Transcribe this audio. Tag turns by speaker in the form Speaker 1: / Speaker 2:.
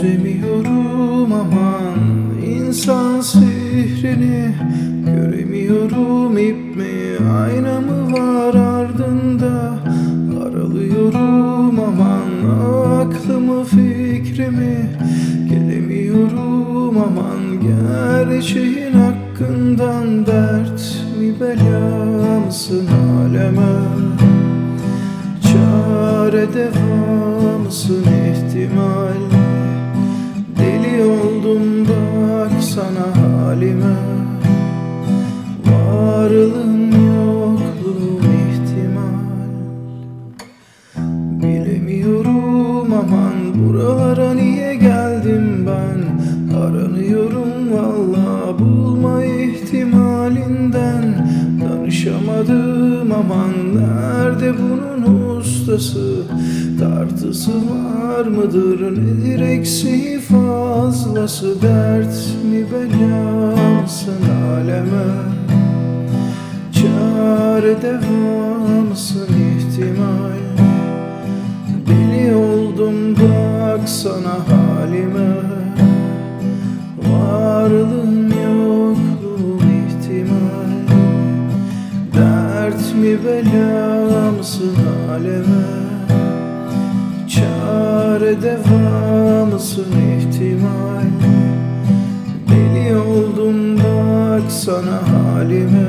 Speaker 1: Çözemiyorum aman insan sihrini. Göremiyorum ip mi ayna mı var ardında? Aralıyorum aman aklımı fikrimi. Gelemiyorum aman gerçeğin hakkından Dert mi bela mısın aleme? Çare deva mısın ihtimal halime Varlığın yokluğum ihtimal. Bilemiyorum aman buralara niye geldim ben? Aranıyorum valla bulma ihtimalinden. Danışamadım aman nerede bunun ustası? Tartısı var mıdır? Nedir eksiği fazlası? Mısın aleme Çare deva mısın ihtimal Deli oldum bak sana halime Varlığın yokluğun ihtimal Dert mi bela mısın aleme Çare deva mısın ihtimal bak sana halime